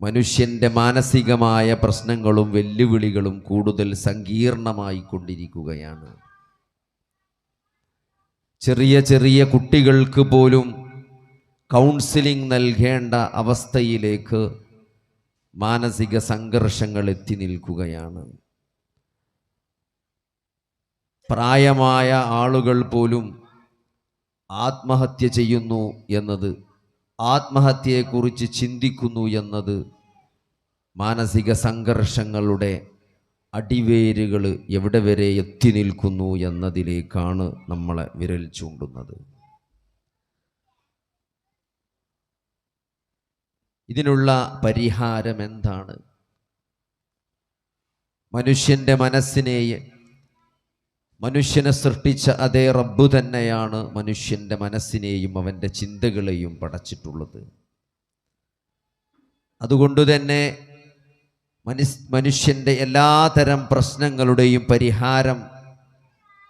മനുഷ്യന്റെ മാനസികമായ പ്രശ്നങ്ങളും വെല്ലുവിളികളും കൂടുതൽ സങ്കീർണമായി കൊണ്ടിരിക്കുകയാണ്. ചെറിയ ചെറിയ കുട്ടികൾക്ക് പോലും കൗൺസിലിംഗ് നൽകേണ്ട അവസ്ഥയിലേക്ക് മാനസിക സംഘർഷങ്ങൾ എത്തി നിൽക്കുകയാണ്. പ്രായമായ ആളുകൾ പോലും ആത്മഹത്യ ചെയ്യുന്നു എന്നത് ആത്മഹത്യയെക്കുറിച്ച് ചിന്തിക്കുന്നു എന്നത് മാനസിക സംഘർഷങ്ങളുടെ അടിവേരുകൾ എവിടെ വരെ എത്തി നിൽക്കുന്നു എന്നതിലേക്കാണ് നമ്മളെ വിരൽ ചൂണ്ടുന്നത്. ഇതിനുള്ള പരിഹാരം എന്താണ് മനുഷ്യന്റെ മനസ്സിനെ മനുഷ്യനെ സൃഷ്ടിച്ച അതേ റബ്ബു തന്നെയാണ് മനുഷ്യന്റെ മനസ്സിനെയും അവന്റെ ചിന്തകളെയും പടച്ചിട്ടുള്ളത്. അതുകൊണ്ട് തന്നെ മനുസ് മനുഷ്യന്റെ എല്ലാതരം പ്രശ്നങ്ങളുടെയും പരിഹാരം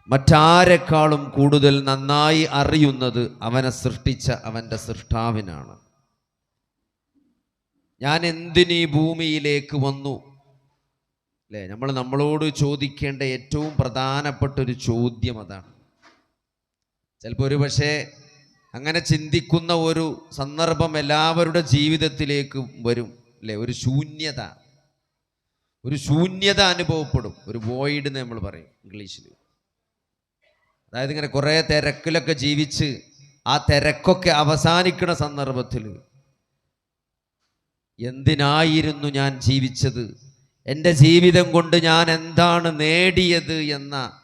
മറ്റാരെക്കാളും കൂടുതൽ നന്നായി അറിയുന്നത് അവനെ സൃഷ്ടിച്ച അവന്റെ സൃഷ്ടാവിനാണ്. ഞാൻ എന്തിനീ ഭൂമിയിലേക്ക് വന്നു? അല്ലേ? നമ്മൾ നമ്മളോട് ചോദിക്കേണ്ട ഏറ്റവും പ്രധാനപ്പെട്ട ഒരു ചോദ്യം അതാണ്. ചിലപ്പോൾ ഒരു പക്ഷേ അങ്ങനെ ചിന്തിക്കുന്ന ഒരു സന്ദർഭം എല്ലാവരുടെ ജീവിതത്തിലേക്ക് വരും അല്ലേ? ഒരു ശൂന്യത. ഒരു ശൂന്യത അനുഭവപ്പെടും. ഒരു വോയിഡ് എന്ന് നമ്മൾ പറയും ഇംഗ്ലീഷിൽ അതായത് ഇങ്ങനെ കുറേ തിരക്കിലൊക്കെ ജീവിച്ച് ആ തിരക്കൊക്കെ അവസാനിക്കുന്ന സന്ദർഭത്തിൽ എന്തിനായിരുന്നു ഞാൻ ജീവിച്ചത്? എന്റെ ജീവിതം കൊണ്ട് ഞാൻ എന്താണ് നേടിയത് എന്ന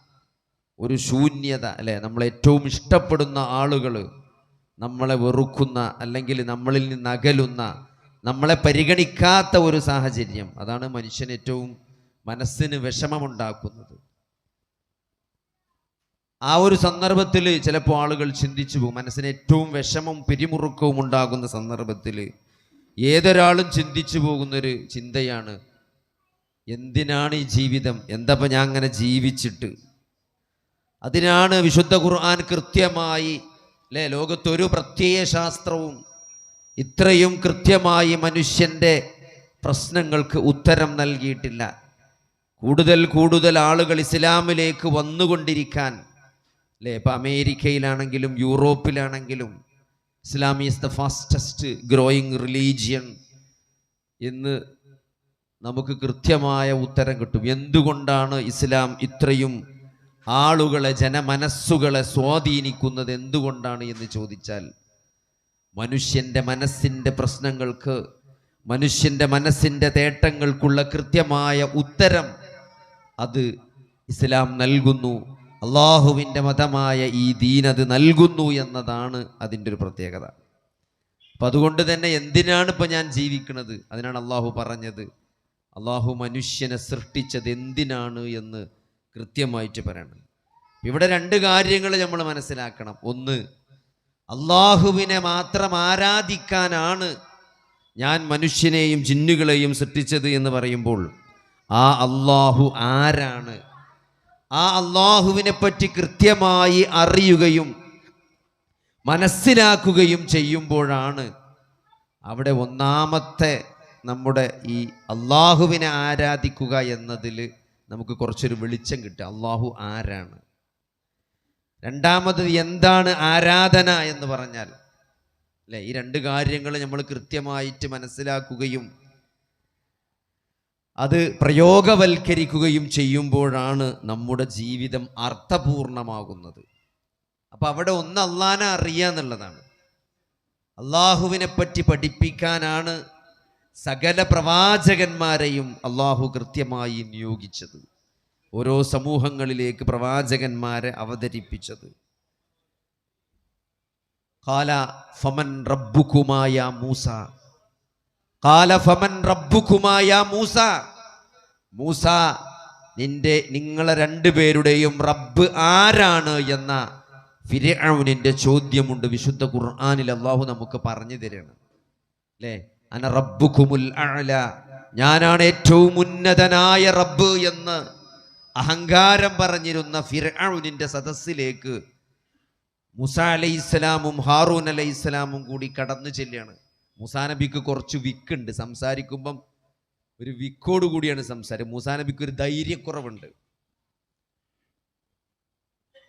ഒരു ശൂന്യത അല്ലേ? നമ്മൾ ഏറ്റവും ഇഷ്ടപ്പെടുന്ന ആളുകൾ നമ്മളെ വെറുക്കുന്ന അല്ലെങ്കിൽ നമ്മളിൽ നിന്ന് അകലുന്ന നമ്മളെ പരിഗണിക്കാത്ത ഒരു സാഹചര്യം. അതാണ് മനുഷ്യൻ ഏറ്റവും മനസ്സിന് വിഷമമുണ്ടാക്കുന്നത്. ആ ഒരു സന്ദർഭത്തിൽ ചിലപ്പോൾ ആളുകൾ ചിന്തിച്ചു പോകും. മനസ്സിന് ഏറ്റവും വിഷമം പിരിമുറുക്കവും ഉണ്ടാകുന്ന സന്ദർഭത്തിൽ ഏതൊരാളും ചിന്തിച്ചു പോകുന്നൊരു ചിന്തയാണ് എന്തിനാണ് ഈ ജീവിതം? എന്തപ്പോൾ ഞാൻ അങ്ങനെ ജീവിച്ചിട്ട്? അതിനാണ് വിശുദ്ധ ഖുർആൻ കൃത്യമായി അല്ലേ? ലോകത്തൊരു പ്രത്യയ ശാസ്ത്രവും ഇത്രയും കൃത്യമായി മനുഷ്യന്റെ പ്രശ്നങ്ങൾക്ക് ഉത്തരം നൽകിയിട്ടില്ല. കൂടുതൽ കൂടുതൽ ആളുകൾ ഇസ്ലാമിലേക്ക് വന്നുകൊണ്ടിരിക്കാൻ അല്ലേ? ഇപ്പം അമേരിക്കയിലാണെങ്കിലും യൂറോപ്പിലാണെങ്കിലും Islam is the fastest growing religion എന്ന് നമുക്ക് കൃത്യമായ ഉത്തരം കിട്ടും. എന്തുകൊണ്ടാണ് ഇസ്ലാം ഇത്രയും ആളുകളെ ജനമനസ്സുകളെ സ്വാധീനിക്കുന്നത്? എന്തുകൊണ്ടാണ് എന്ന് ചോദിച്ചാൽ മനുഷ്യന്റെ മനസ്സിന്റെ പ്രശ്നങ്ങൾക്ക് മനുഷ്യന്റെ മനസ്സിന്റെ തേട്ടങ്ങൾക്കുള്ള കൃത്യമായ ഉത്തരം അത് ഇസ്ലാം നൽകുന്നു. അള്ളാഹുവിന്റെ മതമായ ഈ ദീൻ അത് നൽകുന്നു എന്നതാണ് അതിന്റെ ഒരു പ്രത്യേകത. അപ്പം അതുകൊണ്ട് തന്നെ എന്തിനാണ് ഇപ്പം ഞാൻ ജീവിക്കുന്നത്? അതിനാണ് അള്ളാഹു പറഞ്ഞത്. അള്ളാഹു മനുഷ്യനെ സൃഷ്ടിച്ചത് എന്തിനാണ് എന്ന് കൃത്യമായിട്ട് പറയണം. ഇവിടെ രണ്ട് കാര്യങ്ങൾ നമ്മൾ മനസ്സിലാക്കണം. ഒന്ന് അള്ളാഹുവിനെ മാത്രം ആരാധിക്കാനാണ് ഞാൻ മനുഷ്യനെയും ജിന്നുകളെയും സൃഷ്ടിച്ചത് എന്ന് പറയുമ്പോൾ ആ അള്ളാഹു ആരാണ്? ആ അള്ളാഹുവിനെ പറ്റി കൃത്യമായി അറിയുകയും മനസ്സിലാക്കുകയും ചെയ്യുമ്പോഴാണ് അവിടെ ഒന്നാമത്തെ നമ്മുടെ ഈ അള്ളാഹുവിനെ ആരാധിക്കുക എന്നതിൽ നമുക്ക് കുറച്ചൊരു വെളിച്ചം കിട്ടുക. അള്ളാഹു ആരാണ്? രണ്ടാമത് എന്താണ് ആരാധന എന്ന് പറഞ്ഞാൽ അല്ലെ ഈ രണ്ട് കാര്യങ്ങൾ നമ്മൾ കൃത്യമായിട്ട് മനസ്സിലാക്കുകയും അത് പ്രയോഗവൽക്കരിക്കുകയും ചെയ്യുമ്പോഴാണ് നമ്മുടെ ജീവിതം അർത്ഥപൂർണമാകുന്നത്. അപ്പം അവിടെ ഒന്ന് അള്ളാനെ അറിയുക എന്നുള്ളതാണ്. അള്ളാഹുവിനെ പറ്റി പഠിപ്പിക്കാനാണ് സകല പ്രവാചകന്മാരെയും അള്ളാഹു കൃത്യമായി നിയോഗിച്ചത്. ഓരോ സമൂഹങ്ങളിലേക്ക് പ്രവാചകന്മാരെ അവതരിപ്പിച്ചത്. കാല ഫമൻ റബ്ബുക്കുമായ മൂസ. കാല ഫമൻ റബ്ബുക്കുമായ മൂസ. മൂസ നിന്റെ നിങ്ങളെ രണ്ടുപേരുടെയും റബ്ബ് ആരാണ് എന്ന ഫിരൗനിന്റെ ചോദ്യമുണ്ട് വിശുദ്ധ ഖുർആനിൽ അള്ളാഹു നമുക്ക് പറഞ്ഞു തരണം അല്ലേ? അന റബ്ബുക്കുമുൽ അഅല. ഞാനാണ് ഏറ്റവും ഉന്നതനായ റബ്ബ് എന്ന് അഹങ്കാരം പറഞ്ഞിരുന്ന ഫിർഔനിന്റെ സദസ്സിലേക്ക് മുസ അലൈഹിസ്സലാമും ഹാറൂൻ അലൈഹി ഇസ്ലാമും കൂടി കടന്നു ചെല്ലുകയാണ്. മൂസാ നബിക്ക് കുറച്ച് വിക്കുണ്ട്. സംസാരിക്കുമ്പം ഒരു വിക്കോട് കൂടിയാണ് സംസാരം. മൂസാ നബിക്ക് ഒരു ധൈര്യക്കുറവുണ്ട്.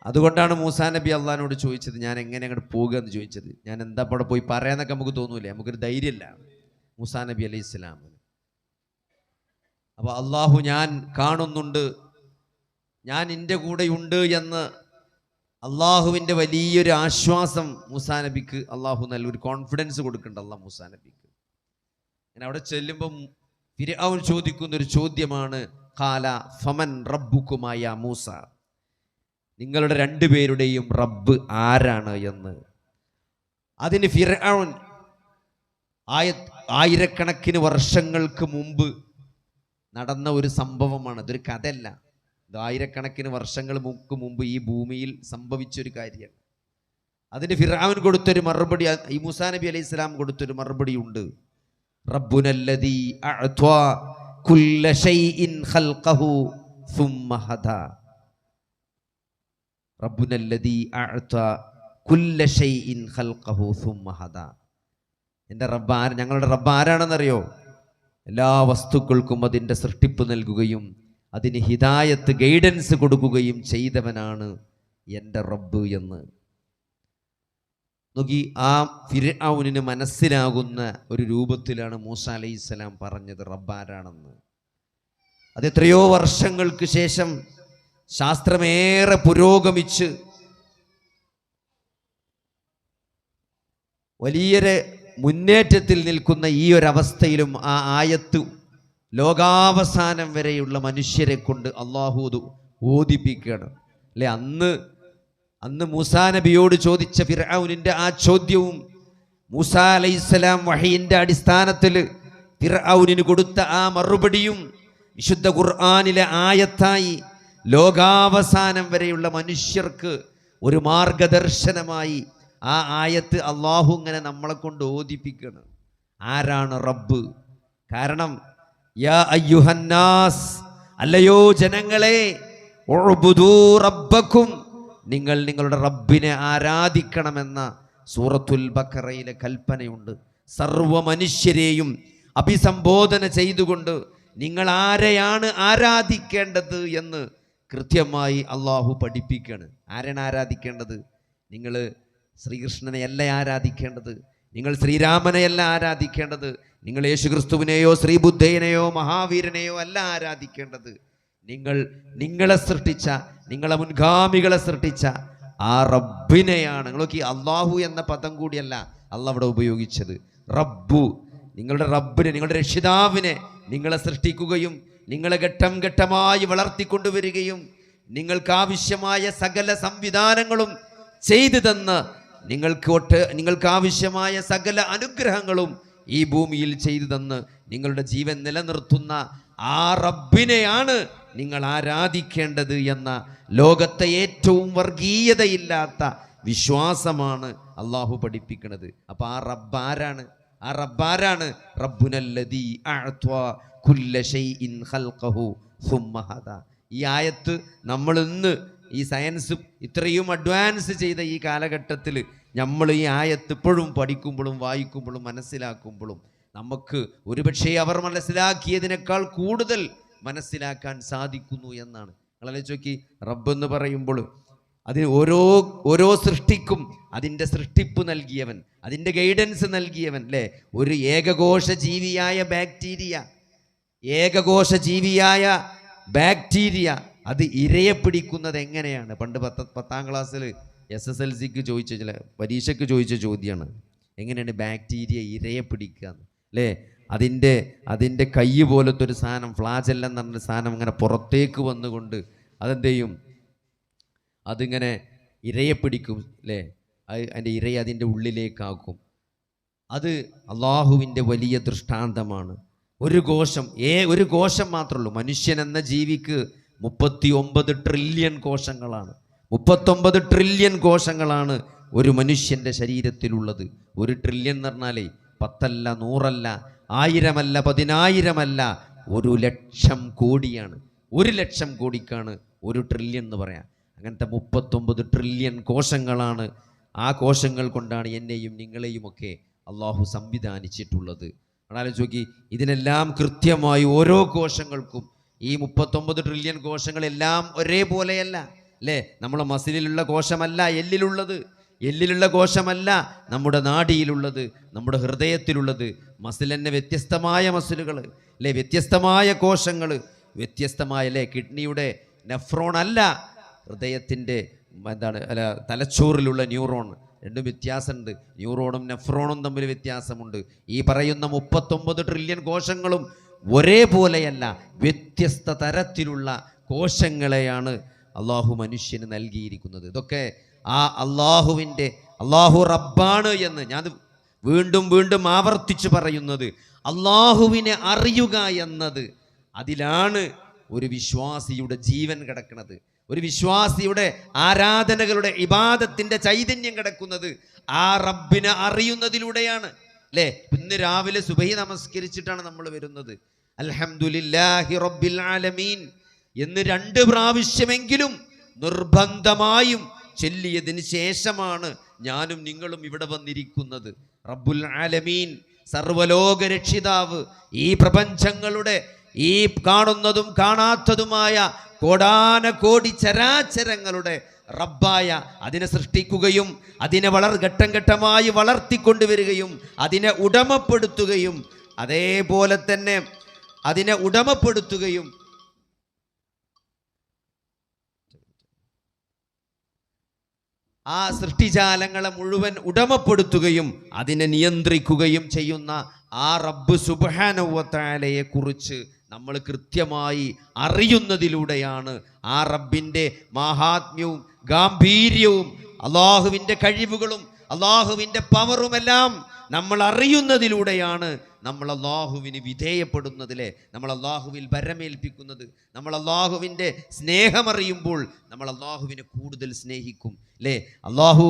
അതുകൊണ്ടാണ് മൂസാ നബി അള്ളഹാനോട് ചോദിച്ചത് ഞാൻ എങ്ങനെ അങ്ങോട്ട് പോകുക? എന്ന് ചോദിച്ചത്. ഞാൻ എന്താ അവിടെ പോയി പറയാന്നൊക്കെ നമുക്ക് തോന്നൂലേ? നമുക്കൊരു ധൈര്യമില്ല. മൂസാ നബി അലൈഹി ഇസ്ലാമിന് അപ്പൊ അള്ളാഹു ഞാൻ കാണുന്നുണ്ട് ഞാൻ എന്റെ കൂടെയുണ്ട് എന്ന് അള്ളാഹുവിന്റെ വലിയൊരു ആശ്വാസം മൂസാ നബിക്ക് അള്ളാഹു നല്ലൊരു കോൺഫിഡൻസ് കൊടുക്കുന്നുണ്ട് അള്ളാഹ് മൂസാ നബിക്ക്. ഞാൻ അവിടെ ചെല്ലുമ്പം ചോദിക്കുന്ന ഒരു ചോദ്യമാണ് കാല ഫമൻ റബ്ബുക്കുമായ മൂസ? നിങ്ങളുടെ രണ്ടുപേരുടെയും റബ്ബ് ആരാണ് എന്ന്? അതിന് ഫിറഔൻ ആയ ആയിരക്കണക്കിന് വർഷങ്ങൾക്ക് മുമ്പ് നടന്ന ഒരു സംഭവമാണ് ഇതൊരു കഥയല്ല ഇത് ആയിരക്കണക്കിന് വർഷങ്ങൾ മുക്ക് മുമ്പ് ഈ ഭൂമിയിൽ സംഭവിച്ചൊരു കാര്യമാണ് അതിന് ഫിറാവിൻ കൊടുത്തൊരു മറുപടി ഈ മുസാ നബി അലൈഹി സ്വലാം കൊടുത്തൊരു മറുപടി ഉണ്ട് റബ്ബുനല്ലദീ അഅ്ത്വാ കുല്ല ശൈഇൻ ഖൽഖഹു ثم ഹദാ റബ്ബുനല്ലദീ അഅ്ത്വാ കുല്ല ശൈഇൻ ഖൽഖഹു ثم ഹദാ എന്റെ റബ്ബ് ഞങ്ങളുടെ റബ്ബ് ആരാണെന്നറിയോ എല്ലാ വസ്തുക്കൾക്കും അതിന്റെ സൃഷ്ടിപ്പ് നൽകുകയും അതിന് ഹിതായത്ത് ഗൈഡൻസ് കൊടുക്കുകയും ചെയ്തവനാണ് എന്റെ റബ്ബ് എന്ന്. നോക്കി ആ ഫിർഔനിന് മനസ്സിലാകുന്ന ഒരു രൂപത്തിലാണ് മൂസ അലൈഹി സ്വലാം പറഞ്ഞത് റബ്ബാരാണെന്ന്. അത് എത്രയോ വർഷങ്ങൾക്ക് ശേഷം ശാസ്ത്രമേറെ പുരോഗമിച്ച് വലിയൊരു മുന്നേറ്റത്തിൽ നിൽക്കുന്ന ഈ അവസ്ഥയിലും ആ ആയത്ത് ലോകാവസാനം വരെയുള്ള മനുഷ്യരെ കൊണ്ട് അള്ളാഹു ഇത് ഓദിപ്പിക്കുകയാണ്. അല്ലെ? അന്ന് അന്ന് മൂസാ നബിയോട് ചോദിച്ച ഫിർഔനിന്റെ ആ ചോദ്യവും മൂസാ അലൈഹിസ്സലാം വഹയിന്റെ അടിസ്ഥാനത്തിൽ ഫിർഔനിന് കൊടുത്ത ആ മറുപടിയും വിശുദ്ധ ഖുർആാനിലെ ആയത്തായി ലോകാവസാനം വരെയുള്ള മനുഷ്യർക്ക് ഒരു മാർഗദർശനമായി ആ ആയത്ത് അള്ളാഹു ഇങ്ങനെ നമ്മളെ കൊണ്ട് ഓദിപ്പിക്കണം ആരാണ് റബ്ബ്? കാരണം യാ അയ്യുഹന്നാസ് അല്ലയോ ജനങ്ങളെ റബ്ബക്കും നിങ്ങൾ നിങ്ങളുടെ റബ്ബിനെ ആരാധിക്കണമെന്ന സൂറത്തുൽ ബക്കറയിലെ കൽപ്പനയുണ്ട്. സർവ മനുഷ്യരെയും അഭിസംബോധന ചെയ്തുകൊണ്ട് നിങ്ങൾ ആരെയാണ് ആരാധിക്കേണ്ടത് എന്ന് കൃത്യമായി അള്ളാഹു പഠിപ്പിക്കുകയാണ് ആരാണ് ആരാധിക്കേണ്ടത്? നിങ്ങൾ ശ്രീകൃഷ്ണനെയല്ല ആരാധിക്കേണ്ടത്? നിങ്ങൾ ശ്രീരാമനെയല്ല ആരാധിക്കേണ്ടത്? നിങ്ങൾ യേശുക്രിസ്തുവിനെയോ ശ്രീബുദ്ധേനെയോ മഹാവീരനെയോ അല്ല ആരാധിക്കേണ്ടത്? നിങ്ങൾ നിങ്ങളെ സൃഷ്ടിച്ച നിങ്ങളെ മുൻഗാമികളെ സൃഷ്ടിച്ച ആ റബ്ബിനെയാണ്. നിങ്ങൾക്ക് ഈ അള്ളാഹു എന്ന പദം കൂടിയല്ല അല്ല അവിടെ ഉപയോഗിച്ചത്. റബ്ബു നിങ്ങളുടെ റബ്ബിനെ നിങ്ങളുടെ രക്ഷിതാവിനെ നിങ്ങളെ സൃഷ്ടിക്കുകയും നിങ്ങളെ ഘട്ടം ഘട്ടമായി വളർത്തിക്കൊണ്ടുവരികയും നിങ്ങൾക്കാവശ്യമായ സകല സംവിധാനങ്ങളും ചെയ്തു തന്ന് നിങ്ങൾക്ക് ഒട്ട് നിങ്ങൾക്ക് ആവശ്യമായ സകല അനുഗ്രഹങ്ങളും ഈ ഭൂമിയിൽ ചെയ്തു തന്ന് നിങ്ങളുടെ ജീവൻ നിലനിർത്തുന്ന ആ റബ്ബിനെയാണ് നിങ്ങൾ ആരാധിക്കേണ്ടത് എന്ന ലോകത്തെ ഏറ്റവും വർഗീയതയില്ലാത്ത വിശ്വാസമാണ് അള്ളാഹു പഠിപ്പിക്കുന്നത് അപ്പൊ ആ റബ്ബാരാണ് ആ റബ്ബാരാണ് റബ്ബുനല്ലതി ഷൈഇൻ ഖൽഖഹു ഈ ആയത്ത് നമ്മൾ ഇന്ന് ഈ സയൻസ് ഇത്രയും അഡ്വാൻസ് ചെയ്ത ഈ കാലഘട്ടത്തിൽ നമ്മൾ ഈ ആയത്ത് ഇപ്പോഴും പഠിക്കുമ്പോഴും വായിക്കുമ്പോഴും മനസ്സിലാക്കുമ്പോഴും നമുക്ക് ഒരുപക്ഷെ അവർ മനസ്സിലാക്കിയതിനേക്കാൾ കൂടുതൽ മനസ്സിലാക്കാൻ സാധിക്കുന്നു എന്നാണ്. നിങ്ങളെ ചോക്കി റബ്ബെന്ന് പറയുമ്പോൾ അതിന് ഓരോ ഓരോ സൃഷ്ടിക്കും അതിന്റെ സൃഷ്ടിപ്പ് നൽകിയവൻ അതിന്റെ ഗൈഡൻസ് നൽകിയവൻ അല്ലേ? ഒരു ഏകകോശ ജീവിയായ ബാക്ടീരിയ ഏകകോശ ജീവിയായ ബാക്ടീരിയ അത് ഇരയെ പിടിക്കുന്നത് എങ്ങനെയാണ്? പണ്ട് പത്ത് പത്താം ക്ലാസ്സിൽ എസ് എസ് എൽ സിക്ക് ചോദിച്ച ചില പരീക്ഷയ്ക്ക് ചോദിച്ച ചോദ്യമാണ് എങ്ങനെയാണ് ബാക്ടീരിയ ഇരയെ പിടിക്കുക? അല്ലേ? അതിന്റെ അതിന്റെ കൈ പോലത്തെ ഒരു സാധനം ഫ്ലാജെല്ലാം എന്ന് പറഞ്ഞ സാധനം ഇങ്ങനെ പുറത്തേക്ക് വന്നുകൊണ്ട് അതെന്ത് ചെയ്യും? അതിങ്ങനെ ഇരയെ പിടിക്കും അല്ലേ? അതിന്റെ ഇരയെ അതിന്റെ ഉള്ളിലേക്കാക്കും. അത് അള്ളാഹുവിന്റെ വലിയ ദൃഷ്ടാന്തമാണ്. ഒരു കോശം ഏ ഒരു കോശം മാത്രമേ ഉള്ളൂ. മനുഷ്യനെന്ന ജീവിക്ക് മുപ്പത്തി ഒമ്പത് ട്രില്യൺ കോശങ്ങളാണ്. മുപ്പത്തൊമ്പത് ട്രില്യൺ കോശങ്ങളാണ് ഒരു മനുഷ്യന്റെ ശരീരത്തിലുള്ളത്. ഒരു ട്രില്യൺ എന്ന് പറഞ്ഞാലേ പത്തല്ല നൂറല്ല ആയിരമല്ല പതിനായിരമല്ല ഒരു ലക്ഷം കോടിയാണ്. ഒരു ലക്ഷം കോടിക്കാണ് ഒരു ട്രില്യൺ എന്ന് പറയാം. അങ്ങനത്തെ മുപ്പത്തൊമ്പത് ട്രില്യൺ കോശങ്ങളാണ് ആ കോശങ്ങൾ കൊണ്ടാണ് എന്നെയും നിങ്ങളെയും ഒക്കെ അള്ളാഹു സംവിധാനിച്ചിട്ടുള്ളത്. ആലോചിച്ച് നോക്കി ഇതിനെല്ലാം കൃത്യമായി ഓരോ കോശങ്ങൾക്കും ഈ മുപ്പത്തൊമ്പത് ട്രില്യൺ കോശങ്ങളെല്ലാം ഒരേപോലെയല്ല അല്ലേ? നമ്മുടെ മസിലിലുള്ള കോശമല്ല എല്ലിലുള്ളത്. എല്ലിലുള്ള കോശമല്ല നമ്മുടെ നാടിയിലുള്ളത് നമ്മുടെ ഹൃദയത്തിലുള്ളത്. മസിൽ വ്യത്യസ്തമായ മസിലുകൾ അല്ലേ? വ്യത്യസ്തമായ കോശങ്ങൾ വ്യത്യസ്തമായ അല്ലേ? കിഡ്നിയുടെ നെഫ്രോൺ അല്ല ഹൃദയത്തിന്റെ എന്താണ് അല്ല തലച്ചോറിലുള്ള ന്യൂറോൺ. രണ്ടും വ്യത്യാസമുണ്ട്. ന്യൂറോണും നെഫ്രോണും തമ്മിൽ വ്യത്യാസമുണ്ട്. ഈ പറയുന്ന മുപ്പത്തൊമ്പത് ട്രില്യൺ കോശങ്ങളും ഒരേപോലെയല്ല വ്യത്യസ്ത തരത്തിലുള്ള കോശങ്ങളെയാണ് അള്ളാഹു മനുഷ്യന് നൽകിയിരിക്കുന്നത്. ഇതൊക്കെ ആ അള്ളാഹുവിന്റെ അള്ളാഹു റബ്ബാണ് എന്ന് ഞാൻ വീണ്ടും വീണ്ടും ആവർത്തിച്ച് പറയുന്നത്. അള്ളാഹുവിനെ അറിയുക എന്നത് അതിലാണ് ഒരു വിശ്വാസിയുടെ ജീവൻ കിടക്കുന്നത്. ഒരു വിശ്വാസിയുടെ ആരാധനകളുടെ ഇബാദത്തിന്റെ ചൈതന്യം കിടക്കുന്നത് ആ റബ്ബിനെ അറിയുന്നതിലൂടെയാണ്. അല്ലേ ഇന്ന് രാവിലെ സുബഹി നമസ്കരിച്ചിട്ടാണ് നമ്മൾ വരുന്നത്. അൽഹംദുലില്ലാഹി റബ്ബിൽ ആലമീൻ. എന്ന് രണ്ട് പ്രാവശ്യമെങ്കിലും നിർബന്ധമായും ചൊല്ലിയതിന് ശേഷമാണ് ഞാനും നിങ്ങളും ഇവിടെ വന്നിരിക്കുന്നത്. റബ്ബുൽ ആലമീൻ സർവലോക രക്ഷിതാവ് ഈ പ്രപഞ്ചങ്ങളുടെ ഈ കാണുന്നതും കാണാത്തതുമായ കോടാന കോടി ചരാചരങ്ങളുടെ റബ്ബായ അതിനെ സൃഷ്ടിക്കുകയും അതിനെ വളർ ഘട്ടം ഘട്ടമായി വളർത്തിക്കൊണ്ടുവരികയും അതിനെ ഉടമപ്പെടുത്തുകയും അതേപോലെ തന്നെ അതിനെ ഉടമപ്പെടുത്തുകയും ആ സൃഷ്ടിജാലങ്ങളെ മുഴുവൻ ഉടമപ്പെടുത്തുകയും അതിനെ നിയന്ത്രിക്കുകയും ചെയ്യുന്ന ആ റബ്ബ് സുബാനവത്താലയെ കുറിച്ച് നമ്മൾ കൃത്യമായി അറിയുന്നതിലൂടെയാണ് ആ റബ്ബിന്റെ മഹാത്മ്യവും ഗാംഭീര്യവും അള്ളാഹുവിന്റെ കഴിവുകളും അള്ളാഹുവിന്റെ പവറുമെല്ലാം നമ്മൾ അറിയുന്നതിലൂടെയാണ് നമ്മൾ അള്ളാഹുവിന് വിധേയപ്പെടുന്നതിലെ നമ്മൾ അള്ളാഹുവിൽ ഭരമേൽപ്പിക്കുന്നത്. നമ്മൾ അള്ളാഹുവിന്റെ സ്നേഹമറിയുമ്പോൾ നമ്മൾ അള്ളാഹുവിനെ കൂടുതൽ സ്നേഹിക്കും അല്ലേ അള്ളാഹു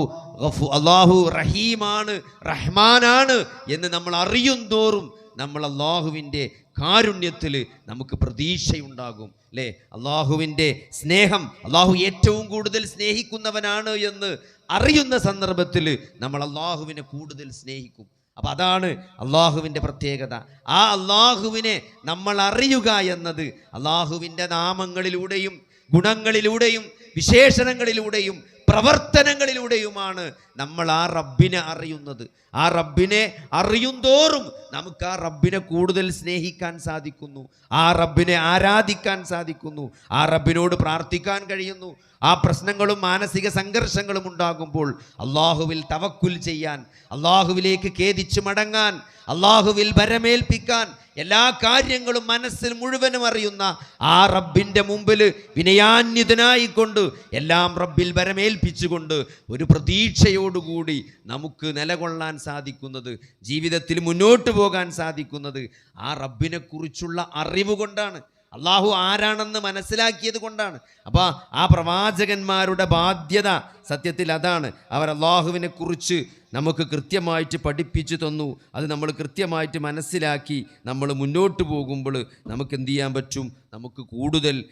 അള്ളാഹു റഹീമാണ് റഹ്മാനാണ് എന്ന് നമ്മൾ അറിയും തോറും നമ്മൾ അള്ളാഹുവിന്റെ കാരുണ്യത്തിൽ നമുക്ക് പ്രതീക്ഷയുണ്ടാകും അല്ലേ? അള്ളാഹുവിന്റെ സ്നേഹം അള്ളാഹു ഏറ്റവും കൂടുതൽ സ്നേഹിക്കുന്നവനാണ് എന്ന് അറിയുന്ന സന്ദർഭത്തിൽ നമ്മൾ അള്ളാഹുവിനെ കൂടുതൽ സ്നേഹിക്കും. അപ്പം അതാണ് അള്ളാഹുവിന്റെ പ്രത്യേകത. ആ അള്ളാഹുവിനെ നമ്മൾ അറിയുക എന്നത് അള്ളാഹുവിന്റെ നാമങ്ങളിലൂടെയും ഗുണങ്ങളിലൂടെയും വിശേഷണങ്ങളിലൂടെയും പ്രവർത്തനങ്ങളിലൂടെയുമാണ് നമ്മൾ ആ റബ്ബിനെ അറിയുന്നത്. ആ റബ്ബിനെ അറിയുന്തോറും നമുക്ക് ആ റബ്ബിനെ കൂടുതൽ സ്നേഹിക്കാൻ സാധിക്കുന്നു. ആ റബ്ബിനെ ആരാധിക്കാൻ സാധിക്കുന്നു. ആ റബ്ബിനോട് പ്രാർത്ഥിക്കാൻ കഴിയുന്നു. ആ പ്രശ്നങ്ങളും മാനസിക സംഘർഷങ്ങളും ഉണ്ടാകുമ്പോൾ അള്ളാഹുവിൽ തവക്കുൽ ചെയ്യാൻ അള്ളാഹുവിലേക്ക് ഖേദിച്ചു മടങ്ങാൻ അള്ളാഹുവിൽ ഭരമേൽപ്പിക്കാൻ എല്ലാ കാര്യങ്ങളും മനസ്സിൽ മുഴുവനും അറിയുന്ന ആ റബ്ബിന്റെ മുമ്പിൽ വിനയാന്യതനായിക്കൊണ്ട് എല്ലാം റബ്ബിൽ വരമേൽപ്പിച്ചുകൊണ്ട് ഒരു പ്രതീക്ഷയോടുകൂടി നമുക്ക് നിലകൊള്ളാൻ സാധിക്കുന്നത് ജീവിതത്തിൽ മുന്നോട്ട് പോകാൻ സാധിക്കുന്നത് ആ റബ്ബിനെക്കുറിച്ചുള്ള അറിവ് കൊണ്ടാണ് അള്ളാഹു ആരാണെന്ന് മനസ്സിലാക്കിയത് കൊണ്ടാണ്. അപ്പോൾ ആ പ്രവാചകന്മാരുടെ ബാധ്യത സത്യത്തിൽ അതാണ്. അവർ അള്ളാഹുവിനെ കുറിച്ച് നമുക്ക് കൃത്യമായിട്ട് പഠിപ്പിച്ചു തന്നു. അത് നമ്മൾ കൃത്യമായിട്ട് മനസ്സിലാക്കി നമ്മൾ മുന്നോട്ട് പോകുമ്പോൾ നമുക്ക് എന്ത് ചെയ്യാൻ പറ്റും? നമുക്ക് കൂടുതൽ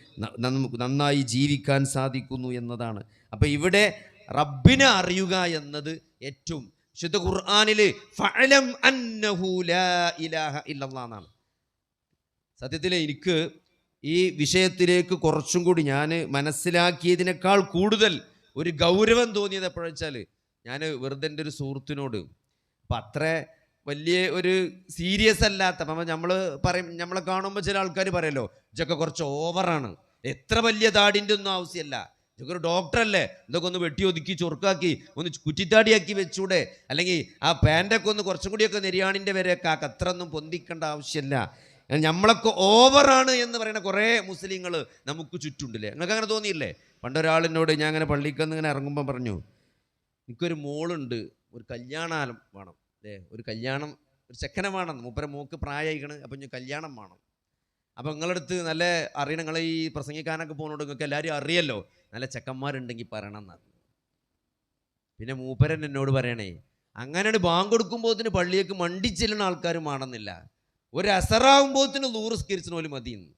നന്നായി ജീവിക്കാൻ സാധിക്കുന്നു എന്നതാണ്. അപ്പോൾ ഇവിടെ റബ്ബിനെ അറിയുക എന്നത് ഏറ്റവും വിശുദ്ധ ഖുർആാനിൽ ഫഅലം അന്നഹു ലാ ഇലാഹ ഇല്ലല്ലാഹ് എന്നാണ്. സത്യത്തിൽ എനിക്ക് ഈ വിഷയത്തിലേക്ക് കുറച്ചും കൂടി ഞാൻ മനസ്സിലാക്കിയതിനേക്കാൾ കൂടുതൽ ഒരു ഗൗരവം തോന്നിയത് എപ്പോഴെച്ചാൽ ഞാൻ വെറുതെ എന്റെ ഒരു സുഹൃത്തിനോട് അപ്പം അത്ര വലിയ ഒരു സീരിയസ് അല്ലാത്ത അപ്പം നമ്മൾ പറയും നമ്മളെ കാണുമ്പോൾ ചില ആൾക്കാർ പറയല്ലോ ഇതൊക്കെ കുറച്ച് ഓവറാണ് എത്ര വലിയ താടിന്റെ ഒന്നും ആവശ്യമല്ല ഇതൊക്കെ ഒരു ഡോക്ടറല്ലേ ഇതൊക്കെ ഒന്ന് വെട്ടി ഒതുക്കി ചൊറുക്കാക്കി ഒന്ന് കുറ്റിത്താടിയാക്കി വെച്ചൂടെ അല്ലെങ്കിൽ ആ പാന്റൊക്കെ ഒന്ന് കുറച്ചും കൂടിയൊക്കെ നിര്യാണിന്റെ വരെയൊക്കെ ആ അത്ര ഒന്നും പൊന്തിക്കേണ്ട ആവശ്യമില്ല നമ്മളൊക്കെ ഓവറാണ് എന്ന് പറയുന്ന കുറേ മുസ്ലിങ്ങൾ നമുക്ക് ചുറ്റുണ്ടല്ലേ? നിങ്ങൾക്ക് അങ്ങനെ തോന്നിയില്ലേ? പണ്ടൊരാളിനോട് ഞാൻ അങ്ങനെ പള്ളിക്കന്ന് ഇങ്ങനെ ഇറങ്ങുമ്പോൾ പറഞ്ഞു എനിക്കൊരു മോളുണ്ട് ഒരു കല്യാണാലം വേണം. അല്ലേ ഒരു കല്യാണം ഒരു ചെക്കനെ വേണം. മൂപ്പരെ മോക്ക് പ്രായമായിക്കണ് അപ്പം ഞാൻ കല്യാണം വേണം. അപ്പം അടുത്ത് നല്ല അറിയണം. ഈ പ്രസംഗിക്കാനൊക്കെ പോകുന്നോണ്ട് നിങ്ങൾക്ക് എല്ലാവരും അറിയല്ലോ. നല്ല ചെക്കന്മാരുണ്ടെങ്കിൽ പറയണം എന്നാണ് പിന്നെ മൂപ്പരൻ എന്നോട് പറയണേ അങ്ങനെയാണ് ബാങ്ക് കൊടുക്കുമ്പോൾ പള്ളിയേക്ക് മണ്ടി ചെല്ലുന്ന ആൾക്കാരും ആണെന്നില്ല ഒരു അസറാകുമ്പോത്തിന് നൂറ് സ്കരിച്ചിന് പോലും മതിയെന്ന്.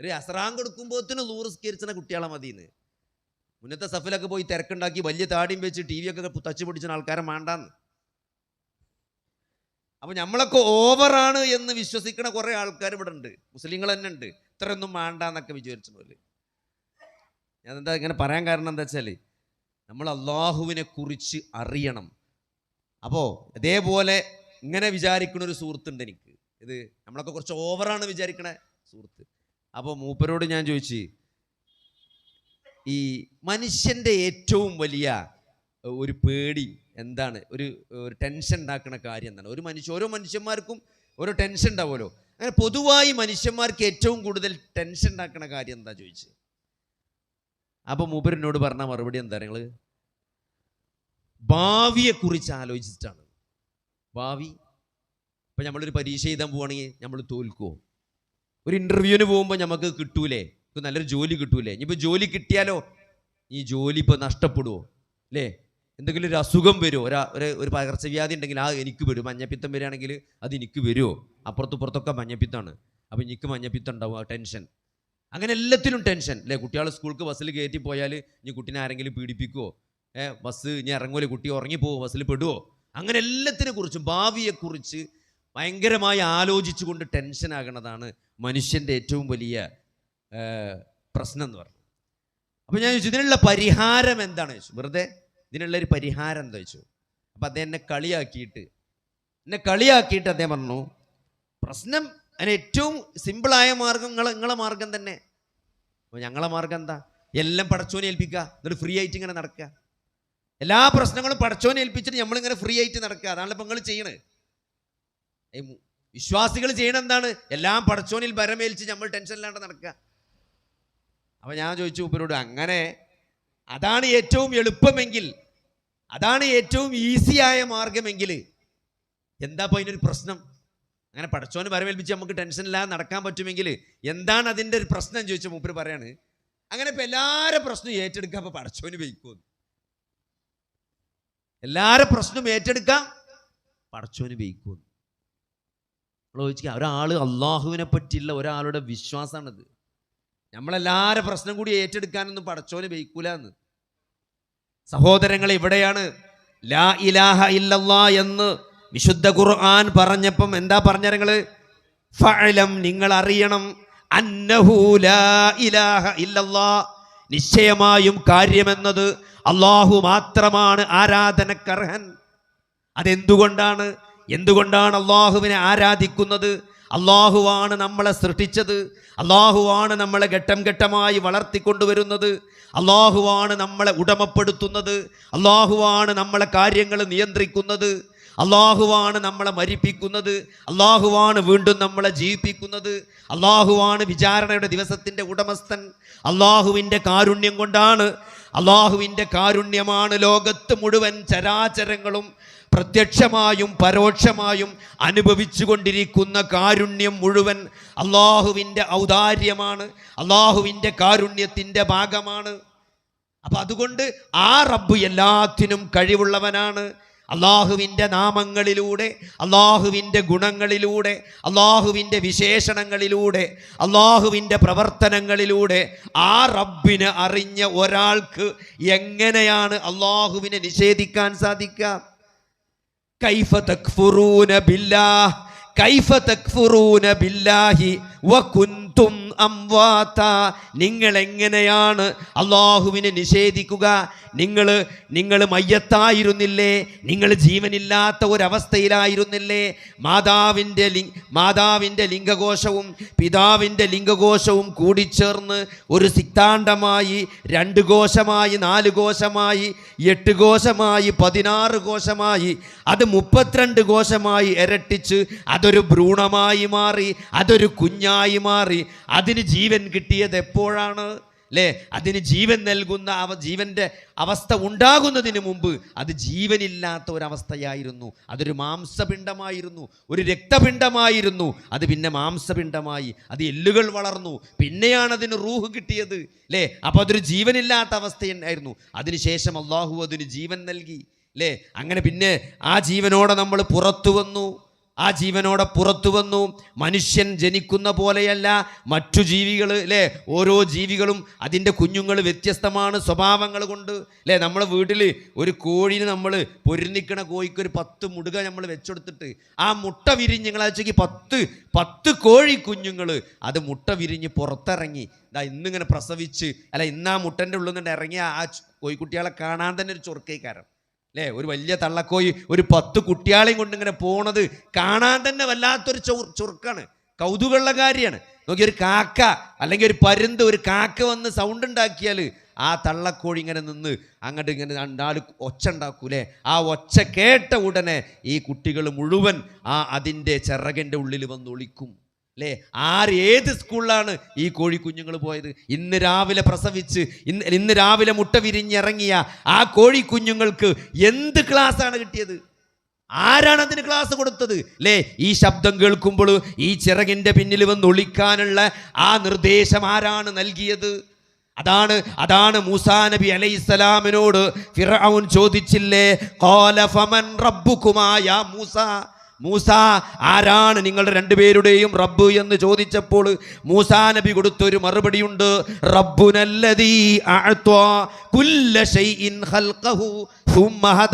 ഒരു അസറാം കൊടുക്കുമ്പോത്തിന് നൂറ് സ്കരിച്ചിന കുട്ടികളെ മതിയെന്ന്. മുന്നത്തെ സഫിലൊക്കെ പോയി തിരക്കുണ്ടാക്കി വലിയ താടിയും വെച്ച് ടി വി ഒക്കെ തച്ച് പിടിച്ച ആൾക്കാരെ വേണ്ടാന്ന് അപ്പൊ നമ്മളൊക്കെ ഓവറാണ് എന്ന് വിശ്വസിക്കുന്ന കുറേ ആൾക്കാർ ഇവിടെ ഉണ്ട്. മുസ്ലിങ്ങൾ തന്നെ ഉണ്ട്. ഇത്രയൊന്നും മാണ്ടാന്നൊക്കെ വിചാരിച്ച പോലെ. ഞാൻ എന്താ ഇങ്ങനെ പറയാൻ കാരണം എന്താ വെച്ചാൽ നമ്മൾ അള്ളാഹുവിനെ കുറിച്ച് അറിയണം. അപ്പോൾ അതേപോലെ ഇങ്ങനെ വിചാരിക്കുന്ന ഒരു സുഹൃത്തുണ്ട് എനിക്ക്. ഇത് നമ്മളൊക്കെ കുറച്ച് ഓവറാണ് വിചാരിക്കണ സുഹൃത്ത്. അപ്പോൾ മൂപ്പരോട് ഞാൻ ചോദിച്ചു ഈ മനുഷ്യന്റെ ഏറ്റവും വലിയ ഒരു പേടി എന്താണ്? ഒരു ഒരു ടെൻഷൻ ഉണ്ടാക്കുന്ന കാര്യം എന്താണ്? ഒരു മനുഷ്യ ഓരോ മനുഷ്യന്മാർക്കും ഓരോ ടെൻഷൻ ഉണ്ടാവുമല്ലോ. അങ്ങനെ പൊതുവായി മനുഷ്യന്മാർക്ക് ഏറ്റവും കൂടുതൽ ടെൻഷൻ ഉണ്ടാക്കുന്ന കാര്യം എന്താ ചോദിച്ചു? അപ്പോൾ മൂപ്പരനോട് പറഞ്ഞ മറുപടി എന്താ നിങ്ങൾ ഭാവിയെക്കുറിച്ച് ആലോചിച്ചിട്ടാണ്. ഭാവി. ഇപ്പം നമ്മളൊരു പരീക്ഷ എഴുതാൻ പോവുകയാണെങ്കിൽ നമ്മൾ തോൽക്കുമോ ഒരു ഇന്റർവ്യൂവിന് പോകുമ്പോൾ നമുക്ക് കിട്ടൂലേ? ഇപ്പൊ നല്ലൊരു ജോലി കിട്ടൂലേ? ഇനിയിപ്പോൾ ജോലി കിട്ടിയാലോ? ഈ ജോലി ഇപ്പോൾ നഷ്ടപ്പെടുമോ അല്ലേ? എന്തെങ്കിലും ഒരു അസുഖം വരുമോ ഒരാ ഒരു ഒരു പകർച്ചവ്യാധി ഉണ്ടെങ്കിൽ ആ എനിക്ക് വരും. മഞ്ഞപ്പിത്തം വരികയാണെങ്കിൽ അത് എനിക്ക് വരുമോ അപ്പുറത്തും പുറത്തൊക്കെ മഞ്ഞപ്പിത്തമാണ്. അപ്പോൾ എനിക്ക് മഞ്ഞപ്പിത്തം ഉണ്ടാവും ആ ടെൻഷൻ അങ്ങനെ എല്ലാത്തിനും ടെൻഷൻ അല്ലേ? കുട്ടികൾ സ്കൂൾക്ക് ബസ്സിൽ കയറ്റി പോയാൽ ഇനി കുട്ടീനെ ആരെങ്കിലും പീഡിപ്പിക്കുമോ ഏഹ് ബസ് ഇനി ഇറങ്ങൂലേ കുട്ടി ഉറങ്ങിപ്പോവോ? ബസ്സിൽ പെടുവോ? അങ്ങനെ എല്ലാത്തിനെ കുറിച്ചും ഭാവിയെക്കുറിച്ച് ഭയങ്കരമായി ആലോചിച്ചുകൊണ്ട് ടെൻഷൻ ആകണതാണ് മനുഷ്യന്റെ ഏറ്റവും വലിയ പ്രശ്നം എന്ന് പറഞ്ഞു അപ്പോൾ ഞാൻ ചോദിച്ചു ഇതിനുള്ള പരിഹാരം എന്താണ് ചോദിച്ചു? വെറുതെ ഇതിനുള്ള ഒരു പരിഹാരം എന്താ ചോദിച്ചു? അപ്പം അദ്ദേഹം എന്നെ കളിയാക്കിയിട്ട് എന്നെ കളിയാക്കിയിട്ട് അദ്ദേഹം പറഞ്ഞു പ്രശ്നം അതിന് ഏറ്റവും സിമ്പിളായ മാർഗം നിങ്ങളെ നിങ്ങളെ മാർഗം തന്നെ. അപ്പോൾ ഞങ്ങളെ മാർഗം എന്താ? എല്ലാം പടച്ചോനെ ഏൽപ്പിക്കുക എന്നിട്ട് ഫ്രീ ആയിട്ട് ഇങ്ങനെ നടക്കുക. എല്ലാ പ്രശ്നങ്ങളും പഠിച്ചോനെ ഏൽപ്പിച്ചിട്ട് നമ്മളിങ്ങനെ ഫ്രീ ആയിട്ട് നടക്കുക. അതാണല്ലോ ഇപ്പം നിങ്ങൾ ചെയ്യണേ. വിശ്വാസികൾ ചെയ്യണ എന്താണ്? എല്ലാം പഠിച്ചോനിൽ ഭരമേൽച്ച് നമ്മൾ ടെൻഷൻ ഇല്ലാണ്ട് നടക്കുക. അപ്പൊ ഞാൻ ചോദിച്ചു ഉപ്പരോട് അങ്ങനെ അതാണ് ഏറ്റവും എളുപ്പമെങ്കിൽ അതാണ് ഏറ്റവും ഈസിയായ മാർഗമെങ്കിൽ എന്താ ഇപ്പൊ അതിനൊരു പ്രശ്നം? അങ്ങനെ പടച്ചോന് വരവേൽപ്പിച്ച് നമുക്ക് ടെൻഷൻ ഇല്ലാതെ നടക്കാൻ പറ്റുമെങ്കിൽ എന്താണ് അതിന്റെ ഒരു പ്രശ്നം? ചോദിച്ച മൂപ്പര് പറയാണ് അങ്ങനെ ഇപ്പം എല്ലാവരും പ്രശ്നം ഏറ്റെടുക്കാൻ അപ്പോൾ പടച്ചോന് വയ്ക്കുമെന്ന് എല്ലാവരുടെ പ്രശ്നം ഏറ്റെടുക്കാം പടച്ചോന് വെയിക്കും ചോദിക്കുക ഒരാൾ അള്ളാഹുവിനെ പറ്റിയുള്ള ഒരാളുടെ വിശ്വാസമാണിത് നമ്മളെല്ലാവരുടെ പ്രശ്നം കൂടി ഏറ്റെടുക്കാനൊന്നും പടച്ചോന് വെയിക്കൂല എന്ന് സഹോദരങ്ങൾ ഇവിടെയാണ് ലാ ഇലാഹ ഇല്ലല്ലാ എന്ന് വിശുദ്ധ ഖുർആൻ പറഞ്ഞപ്പം എന്താ പറഞ്ഞ നിങ്ങൾ ഫഅലം നിങ്ങൾ അറിയണം അന്നഹു ലാ ഇലാഹ ഇല്ലല്ലാ നിശ്ചയമായും കാര്യമെന്നത് അള്ളാഹു മാത്രമാണ് ആരാധനക്കർഹൻ. അതെന്തുകൊണ്ടാണ്? എന്തുകൊണ്ടാണ് അള്ളാഹുവിനെ ആരാധിക്കുന്നത്? അള്ളാഹുവാണ് നമ്മളെ സൃഷ്ടിച്ചത്. അള്ളാഹുവാണ് നമ്മളെ ഘട്ടം ഘട്ടമായി വളർത്തിക്കൊണ്ടുവരുന്നത്. അള്ളാഹുവാണ് നമ്മളെ ഉടമപ്പെടുത്തുന്നത്. അള്ളാഹുവാണ് നമ്മളെ കാര്യങ്ങൾ നിയന്ത്രിക്കുന്നത്. അള്ളാഹുവാണ് നമ്മളെ മരിപ്പിക്കുന്നത്. അള്ളാഹുവാണ് വീണ്ടും നമ്മളെ ജീവിപ്പിക്കുന്നത്. അള്ളാഹുവാണ് വിചാരണയുടെ ദിവസത്തിന്റെ ഉടമസ്ഥൻ. അള്ളാഹുവിന്റെ കാരുണ്യം കൊണ്ടാണ്. അള്ളാഹുവിന്റെ കാരുണ്യമാണ് ലോകത്ത് മുഴുവൻ ചരാചരങ്ങളും പ്രത്യക്ഷമായും പരോക്ഷമായും അനുഭവിച്ചു കൊണ്ടിരിക്കുന്ന കാരുണ്യം മുഴുവൻ അള്ളാഹുവിന്റെ ഔദാര്യമാണ്. അള്ളാഹുവിന്റെ കാരുണ്യത്തിന്റെ ഭാഗമാണ്. അപ്പം അതുകൊണ്ട് ആ റബ്ബ് എല്ലാത്തിനും കഴിവുള്ളവനാണ്. അള്ളാഹുവിന്റെ നാമങ്ങളിലൂടെ അള്ളാഹുവിന്റെ ഗുണങ്ങളിലൂടെ അള്ളാഹുവിന്റെ വിശേഷണങ്ങളിലൂടെ അള്ളാഹുവിന്റെ പ്രവർത്തനങ്ങളിലൂടെ ആ റബ്ബിനെ അറിഞ്ഞ ഒരാൾക്ക് എങ്ങനെയാണ് അള്ളാഹുവിനെ നിഷേധിക്കാൻ സാധിക്കുക? കൈഫ ബില്ലാഹ് കൈഫ തക്ഫുറൂന ബില്ലാഹി വകുന്തും അംവാത നിങ്ങൾ എങ്ങനെയാണ് അള്ളാഹുവിനെ നിഷേധിക്കുക? നിങ്ങൾ നിങ്ങൾ മയ്യത്തായിരുന്നില്ലേ? നിങ്ങൾ ജീവനില്ലാത്ത ഒരവസ്ഥയിലായിരുന്നില്ലേ? മാതാവിന്റെ ലി മാതാവിന്റെ ലിംഗകോശവും പിതാവിന്റെ ലിംഗകോശവും കൂടിച്ചേർന്ന് ഒരു സിക്താണ്ഡമായി രണ്ട് കോശമായി നാല് കോശമായി എട്ട് കോശമായി പതിനാറ് കോശമായി അത് മുപ്പത്തിരണ്ട് കോശമായി ഇരട്ടിച്ച് അതൊരു ഭ്രൂണമായി മാറി അതൊരു കുഞ്ഞായി മാറി അതിന് ജീവൻ കിട്ടിയത് എപ്പോഴാണ്? അല്ലേ അതിന് ജീവൻ നൽകുന്ന അവ ജീവന്റെ അവസ്ഥ ഉണ്ടാകുന്നതിന് മുമ്പ് അത് ജീവനില്ലാത്ത ഒരവസ്ഥയായിരുന്നു. അതൊരു മാംസപിണ്ഡമായിരുന്നു. ഒരു രക്തപിണ്ഡമായിരുന്നു. അത് പിന്നെ മാംസപിണ്ഡമായി. അത് എല്ലുകൾ വളർന്നു. പിന്നെയാണ് അതിന് റൂഹ് കിട്ടിയത്. അല്ലേ അപ്പോൾ അതൊരു ജീവനില്ലാത്ത അവസ്ഥയുണ്ടായിരുന്നു അതിനുശേഷം അള്ളാഹു അതിന് ജീവൻ നൽകി. അല്ലേ അങ്ങനെ പിന്നെ ആ ജീവനോടെ നമ്മൾ പുറത്തു വന്നു. ആ ജീവനോടെ പുറത്തു വന്നു. മനുഷ്യൻ ജനിക്കുന്ന പോലെയല്ല. മറ്റു ജീവികൾ അല്ലേ ഓരോ ജീവികളും അതിന്റെ കുഞ്ഞുങ്ങൾ വ്യത്യസ്തമാണ് സ്വഭാവങ്ങൾ കൊണ്ട്. അല്ലേ നമ്മളെ വീട്ടിൽ ഒരു കോഴിന് നമ്മൾ പൊരുന്നിക്കണ കോഴിക്ക് ഒരു പത്ത് മുടുക നമ്മൾ വെച്ചെടുത്തിട്ട് ആ മുട്ട വിരിഞ്ഞ് നിങ്ങൾ ആഴ്ചക്ക് പത്ത് പത്ത് കോഴി കുഞ്ഞുങ്ങൾ അത് മുട്ട വിരിഞ്ഞ് പുറത്തിറങ്ങി. ഇതാ ഇന്നിങ്ങനെ പ്രസവിച്ച് അല്ല ഇന്ന് ആ മുട്ടന്റെ ഉള്ളിൽ നിന്ന് ഇറങ്ങിയ ആ കോഴിക്കുട്ടികളെ കാണാൻ തന്നെ ഒരു ചൊറുക്കേക്കാരം അല്ലേ ഒരു വലിയ തള്ളക്കോയി ഒരു പത്ത് കുട്ടിയാളെയും കൊണ്ട് ഇങ്ങനെ പോണത് കാണാൻ തന്നെ വല്ലാത്തൊരു ചൊർ ചുറുക്കാണ്. കൗതുകമുള്ള കാര്യമാണ്. നോക്കി ഒരു കാക്ക അല്ലെങ്കിൽ ഒരു പരുന്ത് ഒരു കാക്ക വന്ന് സൗണ്ട് ഉണ്ടാക്കിയാൽ ആ തള്ളക്കോഴി ഇങ്ങനെ നിന്ന് അങ്ങോട്ട് ഇങ്ങനെ രണ്ടാൾ ഒച്ച ഉണ്ടാക്കൂലേ ആ ഒച്ച കേട്ട ഉടനെ ഈ കുട്ടികൾ മുഴുവൻ ആ അതിന്റെ ചിറകിന്റെ ഉള്ളിൽ വന്ന് ഒളിക്കും. അല്ലേ ആര് ഏത് സ്കൂളിലാണ് ഈ കോഴി കുഞ്ഞുങ്ങൾ പോയത്? ഇന്ന് രാവിലെ പ്രസവിച്ച് ഇന്ന് ഇന്ന് രാവിലെ മുട്ട വിരിഞ്ഞിറങ്ങിയ ആ കോഴി കുഞ്ഞുങ്ങൾക്ക് എന്ത് ക്ലാസ്സാണ് കിട്ടിയത്? ആരാണ് അതിന് ക്ലാസ് കൊടുത്തത്? അല്ലേ ഈ ശബ്ദം കേൾക്കുമ്പോൾ ഈ ചിറകിന്റെ പിന്നിൽ വന്ന് ഒളിക്കാനുള്ള ആ നിർദ്ദേശം ആരാണ് നൽകിയത്? അതാണ് അതാണ് മൂസാ നബി അലൈഹിസ്സലാമിനോട് ഫിറൌൻ ചോദിച്ചില്ലേ? ഖാല ഫമൻ റബ്ബുകുമായ മൂസ. മൂസ ആരാണ് നിങ്ങളുടെ രണ്ടുപേരുടെയും റബ്ബ് എന്ന് ചോദിച്ചപ്പോൾ മൂസാ നബി കൊടുത്തൊരു മറുപടിയുണ്ട്. സുമ്മ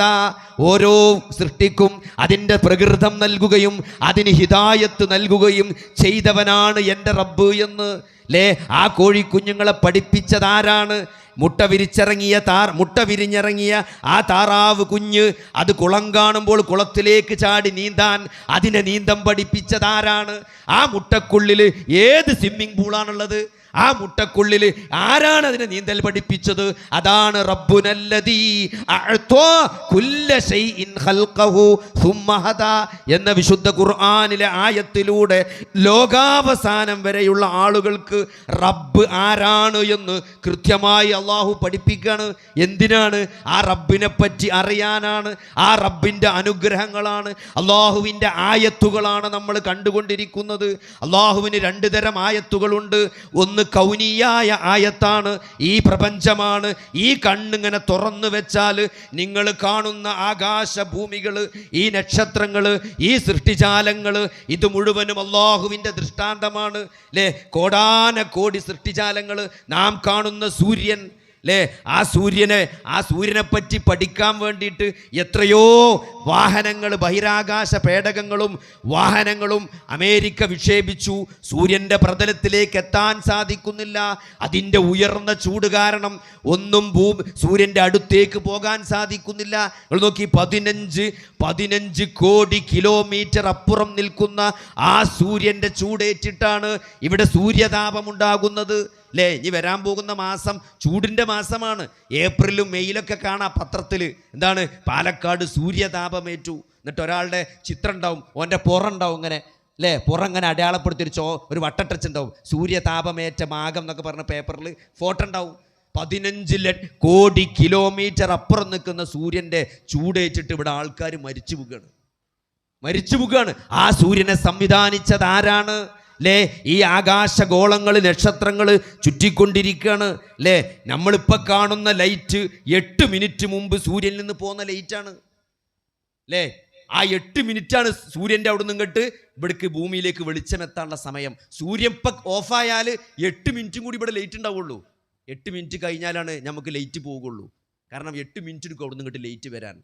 ഓരോ സൃഷ്ടിക്കും അതിന്റെ പ്രകൃതം നൽകുകയും അതിന് ഹിതായത്ത് നൽകുകയും ചെയ്തവനാണ് എന്റെ റബ്ബ് എന്ന്. ലേ ആ കോഴിക്കുഞ്ഞുങ്ങളെ പഠിപ്പിച്ചതാരാണ്? മുട്ട വിരിച്ചിറങ്ങിയ താർ മുട്ട വിരിഞ്ഞിറങ്ങിയ ആ താറാവ് കുഞ്ഞ് അത് കുളം കാണുമ്പോൾ കുളത്തിലേക്ക് ചാടി നീന്താൻ അതിനെ നീന്തം പഠിപ്പിച്ചതാരാണ്? ആ മുട്ടക്കുള്ളിൽ ഏത് സ്വിമ്മിംഗ് പൂളാണുള്ളത് ആ മുട്ടക്കുള്ളിൽ ആരാണ് അതിനെ നീന്തൽ പഠിപ്പിച്ചത്? അതാണ് എന്ന വിശുദ്ധ ഖുർആാനിലെ ആയത്തിലൂടെ ലോകാവസാനം വരെയുള്ള ആളുകൾക്ക് റബ്ബ് ആരാണ് എന്ന് കൃത്യമായി അള്ളാഹു പഠിപ്പിക്കുകയാണ് എന്തിനാണ്? ആ റബ്ബിനെ പറ്റി അറിയാനാണ്. ആ റബ്ബിന്റെ അനുഗ്രഹങ്ങളാണ്. അള്ളാഹുവിന്റെ ആയത്തുകളാണ് നമ്മൾ കണ്ടുകൊണ്ടിരിക്കുന്നത്. അള്ളാഹുവിന് രണ്ട് തരം ആയത്തുകളുണ്ട്. ഒന്ന് കൗനിയായ ആയത്താണ് ഈ പ്രപഞ്ചമാണ്. ഈ കണ്ണിങ്ങനെ തുറന്നു വെച്ചാൽ നിങ്ങൾ കാണുന്ന ആകാശ ഭൂമികൾ ഈ നക്ഷത്രങ്ങൾ ഈ സൃഷ്ടിജാലങ്ങൾ ഇത് മുഴുവനും അള്ളാഹുവിന്റെ ദൃഷ്ടാന്തമാണ്. അല്ലേ കോടാന കോടി സൃഷ്ടിജാലങ്ങൾ നാം കാണുന്ന സൂര്യൻ അല്ലേ ആ സൂര്യനെ ആ സൂര്യനെ പറ്റി പഠിക്കാൻ വേണ്ടിയിട്ട് എത്രയോ വാഹനങ്ങൾ ബഹിരാകാശ പേടകങ്ങളും വാഹനങ്ങളും അമേരിക്ക വിക്ഷേപിച്ചു. സൂര്യന്റെ പ്രതലത്തിലേക്ക് എത്താൻ സാധിക്കുന്നില്ല. അതിന്റെ ഉയർന്ന ചൂട് കാരണം ഒന്നും ഭൂ സൂര്യന്റെ അടുത്തേക്ക് പോകാൻ സാധിക്കുന്നില്ല. നിങ്ങൾ നോക്കി പതിനഞ്ച് പതിനഞ്ച് കോടി കിലോമീറ്റർ അപ്പുറം നിൽക്കുന്ന ആ സൂര്യന്റെ ചൂടേറ്റിട്ടാണ് ഇവിടെ സൂര്യതാപം ഉണ്ടാകുന്നത്. അല്ലേ ഇനി വരാൻ പോകുന്ന മാസം ചൂടിന്റെ മാസമാണ്. ഏപ്രിലും മെയ്യിലൊക്കെ കാണാം പത്രത്തിൽ എന്താണ്? പാലക്കാട് സൂര്യതാപമേറ്റു. എന്നിട്ട് ഒരാളുടെ ചിത്രം ഉണ്ടാവും ഓന്റെ പുറണ്ടാവും ഇങ്ങനെ. അല്ലേ പുറം ഇങ്ങനെ അടയാളപ്പെടുത്തി ഒരു ചോ ഒരു വട്ടട്ടച്ച് ഉണ്ടാവും സൂര്യതാപമേറ്റ മാകം എന്നൊക്കെ പറഞ്ഞ പേപ്പറിൽ ഫോട്ടോ ഉണ്ടാവും. പതിനഞ്ച് കോടി കിലോമീറ്റർ അപ്പുറം നിൽക്കുന്ന സൂര്യന്റെ ചൂടേറ്റിട്ട് ഇവിടെ ആൾക്കാർ മരിച്ചു പോകുകയാണ് മരിച്ചു പോകുകയാണ് ആ സൂര്യനെ സംവിധാനിച്ചത് ആരാണ്? ലേ ഈ ആകാശഗോളങ്ങൾ നക്ഷത്രങ്ങൾ ചുറ്റിക്കൊണ്ടിരിക്കുകയാണ്. അല്ലേ നമ്മളിപ്പോൾ കാണുന്ന ലൈറ്റ് എട്ട് മിനിറ്റ് മുമ്പ് സൂര്യനിൽ നിന്ന് പോകുന്ന ലൈറ്റാണ്. അല്ലേ ആ എട്ട് മിനിറ്റാണ് സൂര്യന്റെ അവിടെ നിന്ന് ഇവിടേക്ക് ഭൂമിയിലേക്ക് വെളിച്ചം എത്താനുള്ള സമയം. സൂര്യൻ ഇപ്പം ഓഫായാൽ എട്ട് മിനിറ്റും കൂടി ഇവിടെ ലൈറ്റ് ഉണ്ടാവുള്ളൂ. എട്ട് മിനിറ്റ് കഴിഞ്ഞാലാണ് നമുക്ക് ലൈറ്റ് പോകുള്ളൂ കാരണം എട്ട് മിനിറ്റ് എടുക്കും അവിടെ നിന്ന് ഇങ്ങോട്ട് ലൈറ്റ് വരാൻ.